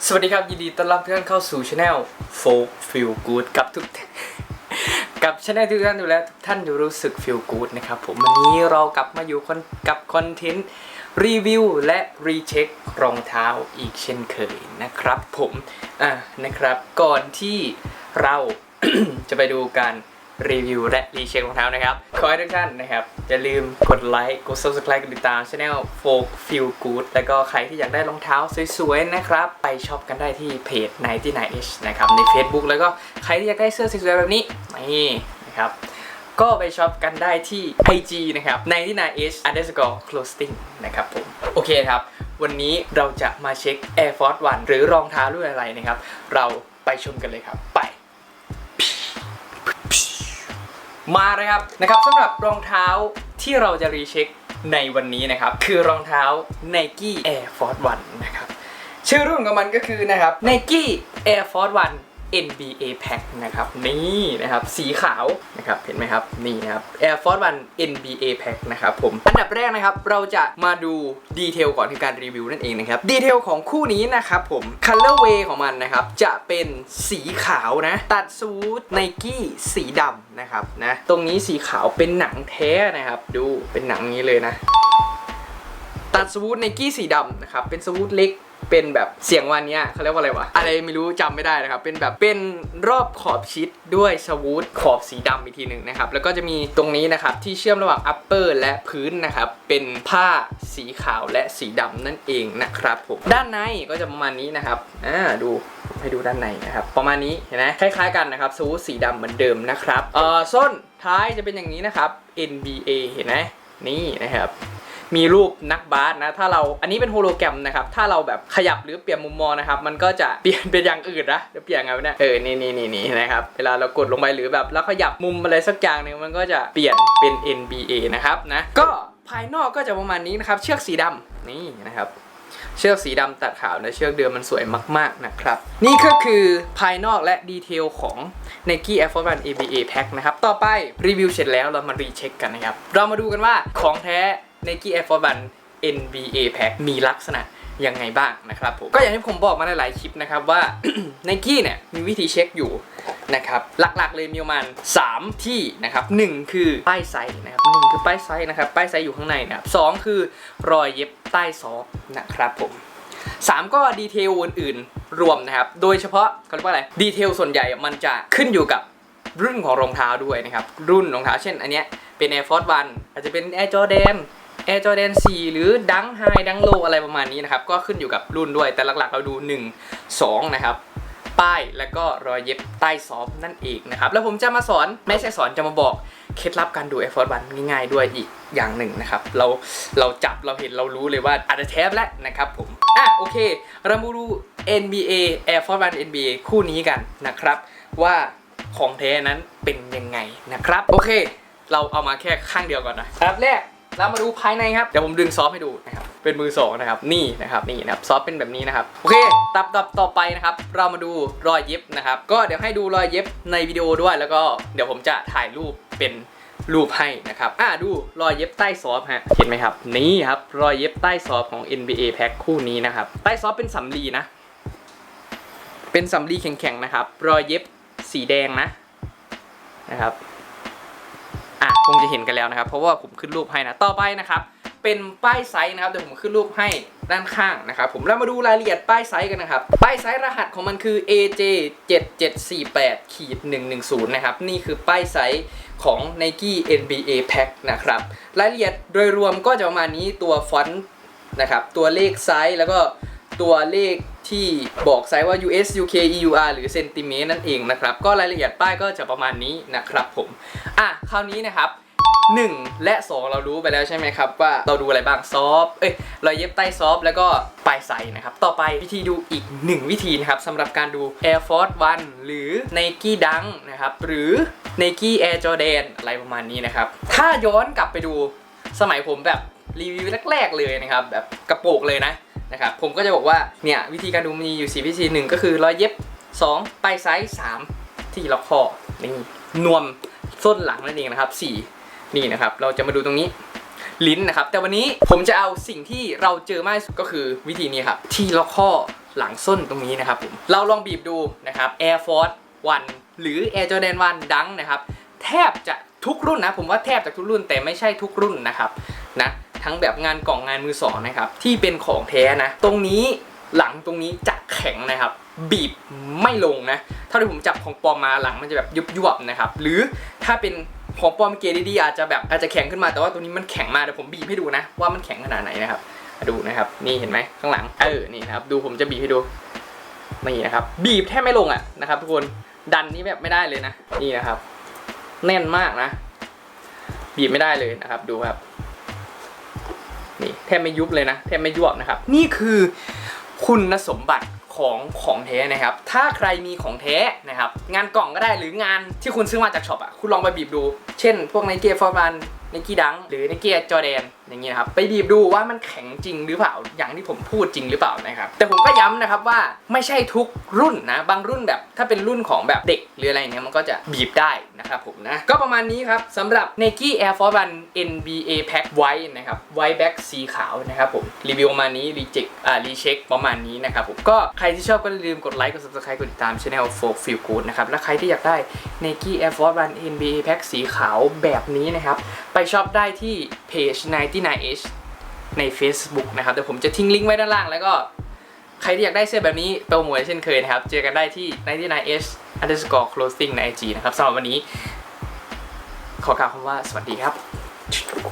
สวัสดีครับ ยินดีต้อนรับทุกท่านเข้าสู่ช anel Folk Feel Good กับทุก กับช anel ทุกท่านดูแลทุกท่านดูรู้สึก feel good นะครับผมวันนี้เรากลับมาอยู่คนกับคอนเทนต์รีวิวและรีเช็ครองเท้าอีกเช่นเคยนะครับผมอะนะครับก่อนที่เรา จะไปดูการ รีวิวและรีเช็ครองเท้านะครับ ขอให้ทุกท่านนะครับ อย่าลืมกดไลค์ กด subscribe กดติดตามช anel folk feel good แล้วก็ใครที่อยากได้รองเท้าสวยๆนะครับ ไปช็อปกันได้ที่เพจ 99h นะครับ ใน Facebook แล้วก็ใครที่อยากได้เสื้อสวยๆแบบนี้ นี่นะครับก็ไปช็อปกันได้ที่ IG นะครับ 99h underscore clothing นะครับผม โอเคครับ วันนี้เราจะมาเช็ค Air Force One หรือรองเท้ารุ่นอะไรนะครับ เราไปชมกันเลยครับ มาเลยครับนะครับสำหรับรองเท้าที่เราจะรีเช็คในวันนี้นะครับ คือรองเท้า Nike Air Force 1นะครับชื่อรุ่นของมันก็คือนะครับ Nike Air Force 1 NBA Pack นะครับนี่นะครับสีขาวนะครับเห็นไหมครับนี่นะครับ Air Force One NBA Pack นะครับผมอันดับแรกนะครับเราจะมาดูดีเทลก่อนที่การรีวิวนั่นเองนะครับดีเทลของคู่นี้นะครับผม Colorway ของมันนะครับจะเป็นสีขาวนะตัดสูท Nike สีดำนะครับนะตรงนี้สีขาวเป็นหนังแท้นะครับ ดูเป็นหนังนี้เลยนะ ตัดสวูทไนกี้สีดำนะครับเป็นสวูทเล็ก เป็นแบบเสียงวันเนี้ยเขาเรียกว่าอะไรวะ อะไรไม่รู้จำไม่ได้นะครับ เป็นแบบเป็นรอบขอบชิดด้วยสวูทขอบสีดำอีกทีหนึ่งนะครับ แล้วก็จะมีตรงนี้นะครับที่เชื่อมระหว่างอัปเปอร์และพื้นนะครับ เป็นผ้าสีขาวและสีดำนั่นเองนะครับผม ด้านในก็จะประมาณนี้นะครับ อ่า ดูให้ดูด้านในนะครับ ประมาณนี้เห็นไหมคล้ายๆกันนะครับสวูทสีดำเหมือนเดิมนะครับ เอ่อส้นท้ายจะเป็นอย่างนี้นะครับ NBA เห็นไหมนี่นะครับ มีรูปนักบาสนะ ถ้าเราอันนี้เป็นโฮโลแกรมนะครับ ถ้าเราแบบขยับหรือเปลี่ยนมุมมองนะครับ มันก็จะเปลี่ยนเป็นอย่างอื่นนะจะเปลี่ยนไงเนี่ยเออนี่นี่นี่นี่นะครับ เวลาเรากดลงไปหรือแบบแล้วขยับมุมอะไรสักอย่างหนึ่งมันก็จะเปลี่ยนเป็น NBA นะครับนะ ก็ภายนอกก็จะประมาณนี้นะครับ เชือกสีดำนี่นะครับเชือกสีดำตัดขาวนะเชือกเดิมมันสวยมาก ๆ นะครับ นี่ก็คือภายนอกและดีเทลของ Nike Air Force One ABA Pack นะครับ ต่อไปรีวิวเสร็จแล้วเรามารีเช็คกันนะครับ เรามาดูกันว่าของแท้ Nike Air Force One NBA Pack มีลักษณะยังไงบ้างนะครับผมก็อย่างที่ผมบอกมาในหลายคลิปนะครับว่า Nike เนี่ยมีวิธีเช็คอยู่นะครับหลักๆเลยมีประมาณ 3 ที่นะครับหนึ่งคือป้ายไซส์นะครับหนึ่งคือป้ายไซส์นะครับป้ายไซส์อยู่ข้างในนะครับสองคือรอยเย็บใต้ซอฟต์นะครับผม3 ก็ดีเทลอื่นๆ รวมนะครับ โดยเฉพาะเขาเรียกว่าอะไรดีเทลส่วนใหญ่มันจะขึ้นอยู่กับรุ่นของรองเท้าด้วยนะครับ รุ่นรองเท้าเช่นอันเนี้ยเป็น Air Force One อาจจะเป็น Air Jordan Air Jordan 4 หรือ Dunk High Dunk Low อะไรประมาณนี้นะครับ ก็ขึ้นอยู่กับรุ่นด้วยแต่หลักๆ เราดู 1 2 นะครับ ป้ายแล้วก็รอยเย็บใต้ซอฟนั่นเองนะครับ แล้วผมจะมาสอน ไม่ใช่สอนจะมาบอกเคล็ดลับการดู Air Force One ง่ายๆด้วยอีกอย่างหนึ่งนะครับ เราเราจับเราเห็นเรารู้เลยว่าอาจจะแทบแล้วนะครับผมอะโอเค เรามาดู NBA Air Force One NBA คู่นี้กันนะครับ ว่าของแท้นั้นเป็นยังไงนะครับ โอเค เราเอามาแค่ข้างเดียวก่อนนะอันดับแรก เรามาดูภายในครับ เดี๋ยวผมดึงซอฟต์ให้ดูนะครับ เป็นมือสองนะครับ นี่นะครับนี่นะครับซอฟต์เป็นแบบนี้นะครับ โอเค ตับตับต่อไปนะครับ เรามาดูรอยเย็บนะครับ ก็เดี๋ยวให้ดูรอยเย็บในวิดีโอด้วย แล้วก็เดี๋ยวผมจะถ่ายรูปเป็นรูปให้นะครับ อ่าดูรอยเย็บใต้ซอฟต์ฮะ เห็นไหมครับ นี่ครับ รอยเย็บใต้ซอฟต์ของ NBA Pack คู่นี้นะครับ ใต้ซอฟต์เป็นสำลีนะ เป็นสำลีแข็งๆนะครับ รอยเย็บสีแดงนะ นะครับ คงจะเห็นกันแล้วนะครับ เพราะว่าผมขึ้นรูปให้นะต่อไปนะครับเป็นป้ายไซส์นะครับเดี๋ยวผมขึ้นรูปให้ด้านข้างนะครับผมแล้วมาดูรายละเอียดป้ายไซส์กันนะครับป้ายไซส์รหัสของมันคือ AJ 7748ขีด110นะครับนี่คือป้ายไซส์ของ Nike NBA Pack นะครับรายละเอียดโดยรวมก็จะประมาณนี้ตัวฟอนต์นะครับตัวเลขไซส์แล้วก็ตัวเลขที่บอกไซส์ว่า US UK EUR หรือเซนติเมตรนั่นเองนะครับก็รายละเอียดป้ายก็จะประมาณนี้นะครับผมอะคราวนี้นะครับ 1 และ 2 เรารู้ไปแล้วใช่ไหมครับ ว่าเราดูอะไรบ้างซอฟเอ้ยรอยเย็บใต้ซอฟแล้วก็ปลายใสนะครับ ต่อไปวิธีดูอีก 1 วิธีนะครับสำหรับการดู Air Force One หรือ Nike Dunk นะครับ หรือ Nike Air Jordan อะไรประมาณนี้นะครับ ถ้าย้อนกลับไปดูสมัยผมแบบรีวิวแรกๆเลยนะครับแบบกระโปรงเลยนะนะครับผมก็จะบอกว่าเนี่ยวิธีการดูมีอยู่ 4 วิธีหนึ่งก็คือรอยเย็บ 2 ปลายไซส์3ที่ล็อกคอนี่นวมส้นหลังนั่นเองนะครับ 4 นี่นะครับ เราจะมาดูตรงนี้ลิ้นนะครับ แต่วันนี้ผมจะเอาสิ่งที่เราเจอมากที่สุดก็คือวิธีนี้ครับ ที่ล็อกข้อหลังส้นตรงนี้นะครับผมเราลองบีบดูนะครับ Air Force 1 หรือ Air Jordan 1 Dunk นะครับ แทบจะทุกรุ่นนะ ผมว่าแทบจะทุกรุ่นแต่ไม่ใช่ทุกรุ่นนะครับนะทั้งแบบงานกล่องงานมือสองนะครับ ที่เป็นของแท้นะ ตรงนี้หลังตรงนี้จะแข็งนะครับ บีบไม่ลงนะเท่าที่ผมจับของปลอมมาหลังมันจะแบบยุบยวบนะครับ หรือถ้าเป็น ของปลอมเกรดดีๆอาจจะแบบอาจจะแข็งขึ้นมาแต่ว่าตัวนี้มันแข็งมากเดี๋ยวผมบีบให้ดูนะ ว่ามันแข็งขนาดไหนนะครับดูนะครับ นี่เห็นไหมข้างหลังเออนี่นะครับ ดูผมจะบีบให้ดูนี่นะครับ บีบแทบไม่ลงอะนะครับ ทุกคนดันนี่แบบไม่ได้เลยนะนี่นะครับ แน่นมากนะ บีบไม่ได้เลยนะครับ ดูครับนี่แทบไม่ยุบเลยนะแทบไม่ยวบนะครับ นี่คือคุณสมบัติ ของของแท้นะครับ ถ้าใครมีของแท้นะครับ งานกล่องก็ได้หรืองานที่คุณซื้อมาจากช็อปอะคุณลองไปบีบดู เช่น พวกไนกี้ฟอร์มันไนกี้ดังหรือไนกี้จอแดน อย่างเงี้ยครับไปบีบดูว่ามันแข็งจริงหรือเปล่าอย่างที่ผมพูดจริงหรือเปล่านะครับแต่ผมก็ย้ำนะครับว่าไม่ใช่ทุกรุ่นนะบางรุ่นแบบ ถ้าเป็นรุ่นของแบบเด็กหรืออะไรเงี้ยมันก็จะบีบได้นะครับผมนะก็ประมาณนี้ครับสำหรับ Nike Air Force One NBA Pack White นะครับ White Back สีขาวนะครับผมรีวิวประมาณนี้รีเจ็คอ่ารีเช็คประมาณนี้นะครับผมก็ใครที่ชอบก็อย่าลืมกดไลค์กด subscribe กดติดตามช่อง Folk Feel Good นะครับและใครที่อยากได้ Nike Air Force One NBA Pack สีขาวแบบนี้นะครับไปช็อปได้ที่ เพจ 99h ใน Facebook นะครับ แต่ผมจะทิ้งลิงก์ไว้ด้านล่างแล้วก็ ใครที่อยากได้เสื้อแบบนี้โปรโมทเช่นเคยนะครับ เจอกันได้ที่ 99h underscore closing ใน IG นะครับสำหรับวันนี้ ขอกล่าวคำว่าสวัสดีครับ